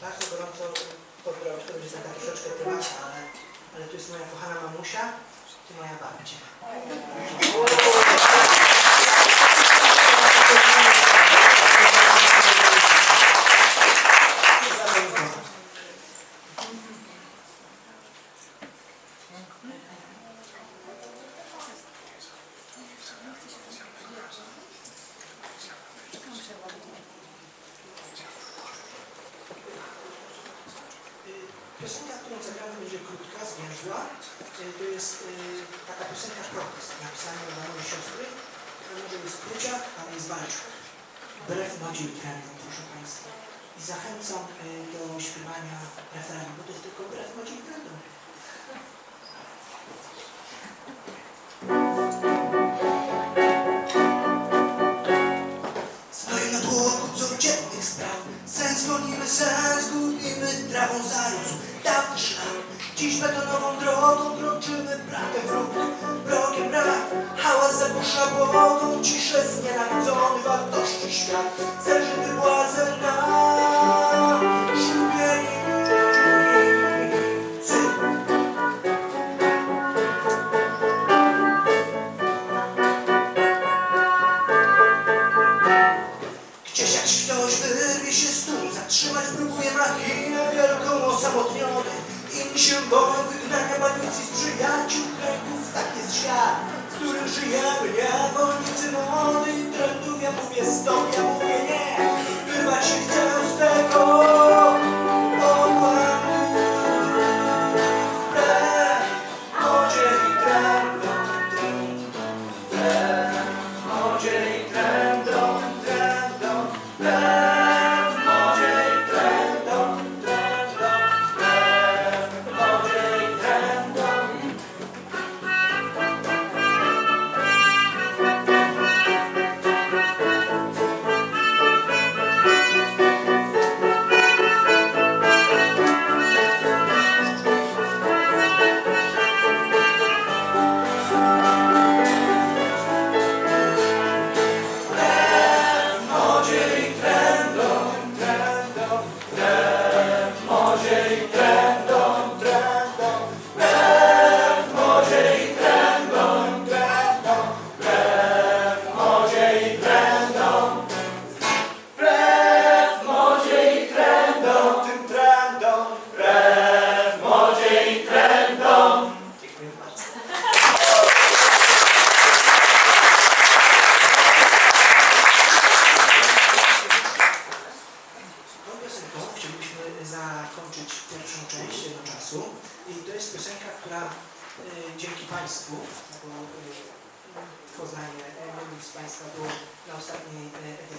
bardzo gorąco pozdrowić, to będzie taka troszeczkę prywatna, ale, ale tu jest moja kochana mamusia i moja babcia. Piosenka, którą zagramy będzie krótka, zwięzła. Y, To jest y, taka piosenka protest, napisana dla mojej siostry, która może jest króciak, ale jest walczą. Wbrew modzie i trendom, proszę Państwa. I zachęcam y, do śpiewania refrenu, bo to jest tylko wbrew modzie i betonową drogą kroczymy Bratem wróg, wrogiem brak Hałas zagłusza głową Ciszę znienawidzony wartości świat. Zelżywy błazen na szubienicy Gdzieś jak ktoś wyrwie się z stół, zatrzymać? Próbuje machinę wielką osamotniony. Się boją wygnania banicy z przyjaciół kręgów. Tak jest świat, w którym żyjemy, niewolnicy mody i trendów. Ja mówię stop, ja mówię nie, wyrwać się chcę z tego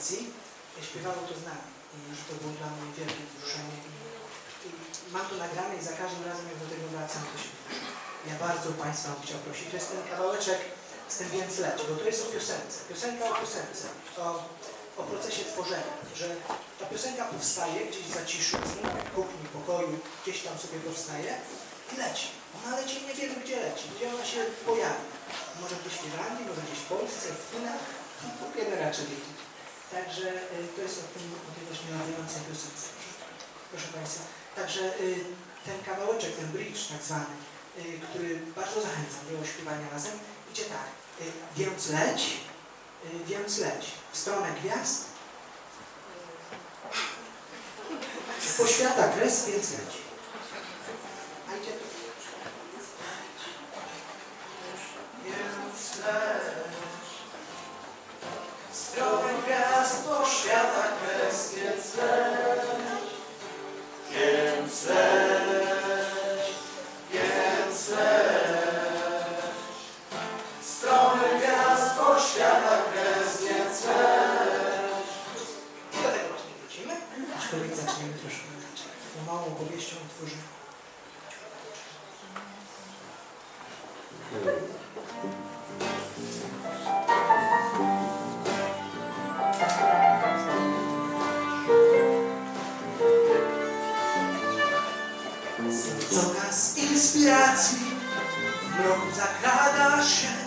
e, śpiewało to z nami i to było dla mnie wielkie wzruszenie i, i mam to nagrane i za każdym razem jak do tego wracam, to się. Ja bardzo Państwa bym chciał prosić, to jest ten kawałeczek z tym więc leć, bo to jest o piosence, piosenka o piosence, o, o procesie tworzenia, że ta piosenka powstaje gdzieś w zaciszu, w kuchni, pokoju, gdzieś tam sobie powstaje i leci. Ona leci nie wiemy gdzie leci, gdzie ona się pojawi. Może gdzieś w Irlandii, może gdzieś w Polsce, w Chinach, no wiemy raczej. Także y, to jest o, tym, o tej właśnie latającej piosence. Proszę, Państwa. Także y, ten kawałeczek, ten bridge tak zwany, y, który bardzo zachęcam do śpiewania razem, idzie tak. Więc leć, więc leć w stronę gwiazd, poświata kres, więc leć. Aczkolwiek zaczniemy troszkę. Małą opowieścią o tworzeniu. Coraz z inspiracji w mroku zakrada się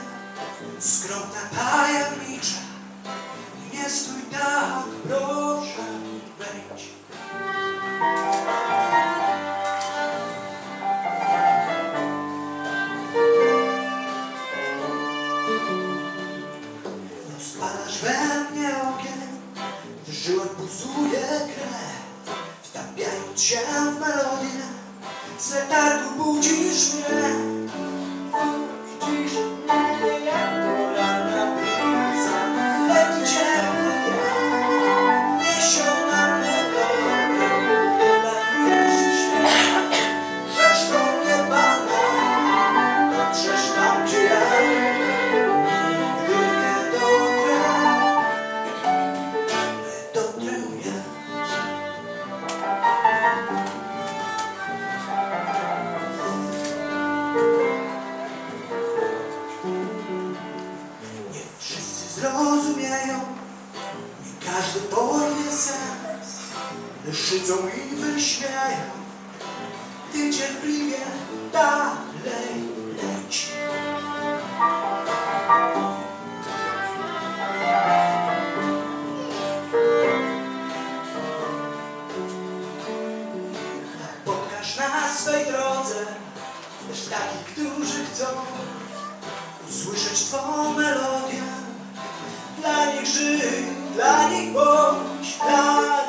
szydzą i wyśmieją. Ty cierpliwie dalej leć. Napotkasz na swej drodze też takich, którzy chcą usłyszeć Twą melodię. Dla nich żyj, dla nich bądź, dla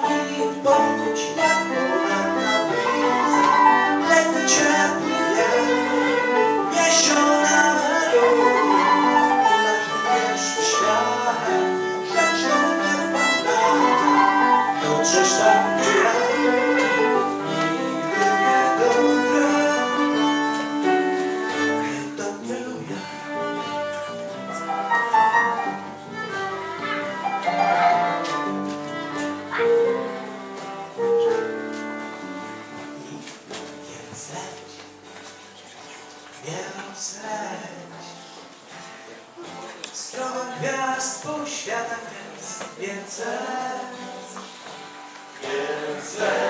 gwiazd po światach jest Więc leć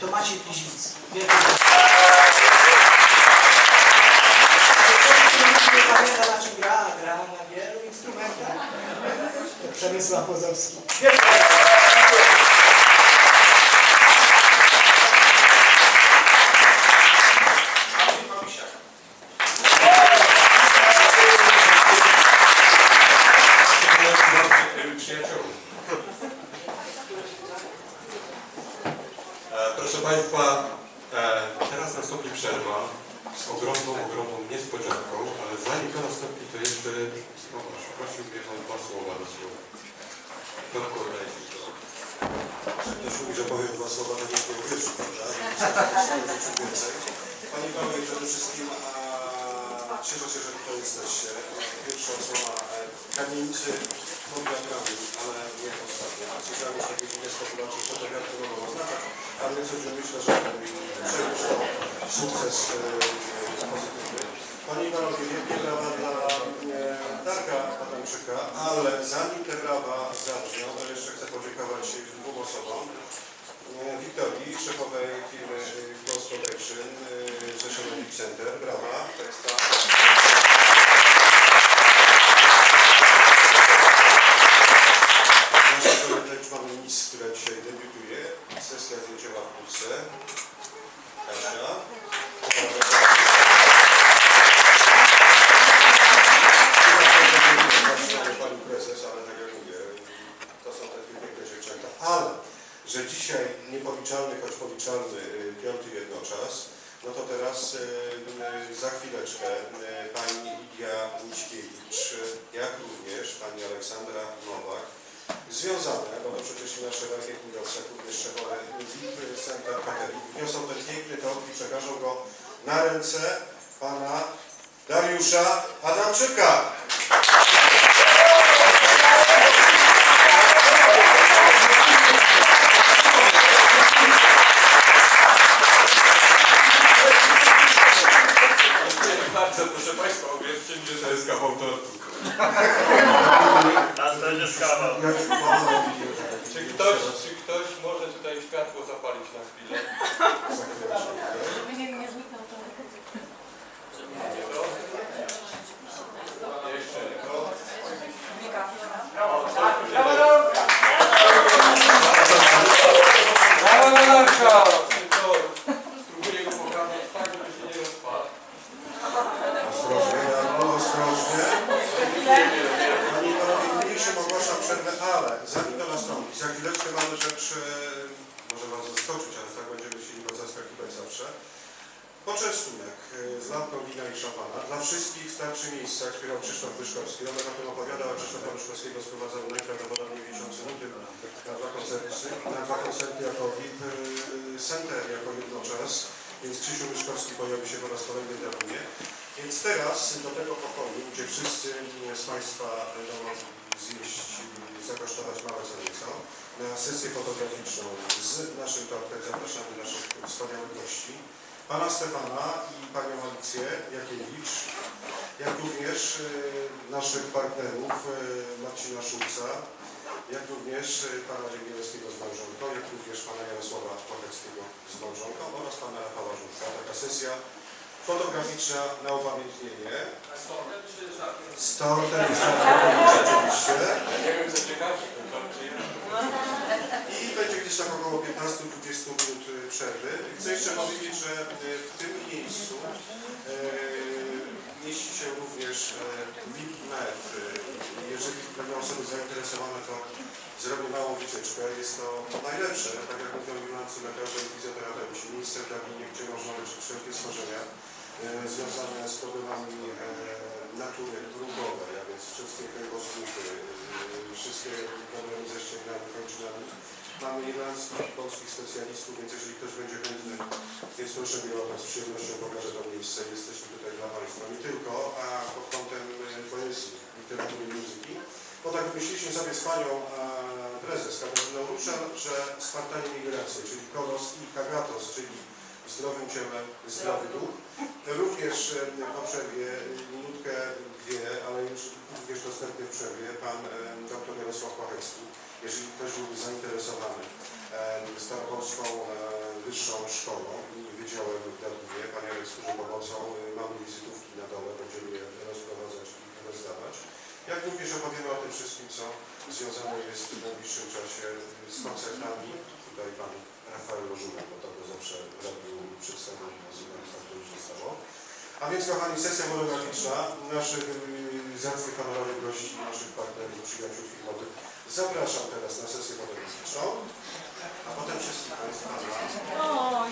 to Maciej Pliźnicki. Wielkie nie pamięta na czym gra, gra na wielu instrumentach. Przemysław Pozowski. Wielkie brawa. przyjaciół. E, Proszę Państwa, e, teraz nastąpi przerwa z ogromną, ogromną niespodzianką, ale zanim to nastąpi, to jeszcze o, prosiłbym o dwa słowa do słowa. To. Ktoś mówi, że powiem dwa słowa, to nie powiem wierszu, prawda? Więcej. Pani Paweł, przede wszystkim a, cieszę się, że tutaj jesteście. Pierwsza osoba e, kamienicy podwiatrami, ale nie ostatnia. Słyszałem już takie coś, że myślę, że sukces e, pozytywny. Pani Panowie, wielkie brawa dla e, Darka Adamczyka, ale zanim te brawa zabrzmią, to jeszcze chcę podziękować dwóm osobom. E, Wiktorii, szefowej firmy Ghost Protection Deep Center. Brawa. To jest ta... Nasza kolega już mamy Miss, która dzisiaj debiutuje. Sesja zdjęciowa w Polsce. Kasia. chwileczkę. E, Pani Lidia Łućkiewicz, jak również pani Aleksandra Nowak, związane, bo to przecież i nasze wielkie kungowce, również szefowe VIP Center Catering, wniosą ten piękny tort i przekażą go na ręce pana Dariusza Adamczyka. Dziękuję bardzo, proszę Państwa, uwierzcie mi, że to jest kawał tortu. A to jest kawał. Czy ktoś, czy ktoś może tutaj światło zapalić na chwilę? Nie, nie zniknął to. Jeszcze to. Tylko spróbuję go pokazać tak, żeby się nie rozpadł. Ostrożnie, Jarku, ostrożnie. Panie i Panowie, mniejszym ogłaszam przerwę, ale zanim to nastąpi, za chwileczkę mamy rzecz, e, może Was zaskoczyć, ale tak będziemy chcieli go zaskakiwać zawsze. Z lampką wina i szampana. Dla wszystkich starczy miejsca, którą Krzysztof Wyszkowski. On o tym opowiadał, a Krzysztofa Wyszkowskiego sprowadzał najprawdopodobniej w miesiącu lutym na dwa koncerty, na dwa koncerty jako VIP e, Center jako jednoczas. Więc Krzysiu Wyszkowski pojawi się po raz kolejny w Dublinie. Więc teraz do tego pokoju, gdzie wszyscy z Państwa będą zjeść, zakosztować małe co na sesję fotograficzną z naszym tortem zapraszamy naszych wspaniałych gości. Pana Stefana i Panią Alicję Jakiewicz, jak również e, naszych partnerów e, Marcina Szulca, jak również e, Pana Dzięgielskiego z Małżonką, jak również Pana Jarosława Płacheckiego z Małżonką oraz Pana Rafała Żółka. Taka sesja fotograficzna na upamiętnienie. Z tortem i z oczywiście. Nie wiem, co ciekawe, ten gdzieś tak około 15-20 minut y, przerwy. Chcę jeszcze powiedzieć, że y, w tym miejscu y, mieści się również VIP-Med. Jeżeli będą osoby zainteresowane, to zrobię małą wycieczkę. Jest to najlepsze, tak jak mówią biurący lekarze i fizjoterapeuci, miejsce w Dublinie, gdzie można leczyć wszelkie schorzenia związane z problemami e, natury grupowej, a więc wszystkie kręgosłupy, wszystkie problemy ze ścięgnami, kończynami. Mamy irlandzkich, polskich specjalistów, więc jeżeli ktoś będzie chętny, jest proszę mnie o to, z przyjemnością pokażę to miejsce. Jesteśmy tutaj dla Państwa nie tylko, a pod kątem e, poezji, literatury i muzyki. Bo tak myśleliśmy sobie z Panią Prezes Katarzyną Ruszan, że Spartanie Migracje, czyli Kolos i Kagatos, czyli zdrowym ciele, zdrowy duch. Również e, po przerwie, minutkę, dwie, ale już również dostępny w przerwie, Pan e, dr Jarosław Płachecki, jeżeli ktoś byłby zainteresowany e, Staropolską e, Wyższą Szkołą i Wydziałem w Darwinie, Pan Jarek służy pomocą, mamy wizytówki na dole, będziemy je rozprowadzać i rozdawać. Jak również opowiemy o tym wszystkim, co związane jest w najbliższym czasie z koncertami. Tutaj Pan Rafael Rożumek, bo to go zawsze robił przedstawił nas już się stało. A więc kochani, sesja monograficzna. Naszych yy, zacnych honorowych gości, naszych partnerów, przyjaciół filmowych. Zapraszam teraz na sesję fotograficzną, a potem wszystkich Państwa Oj,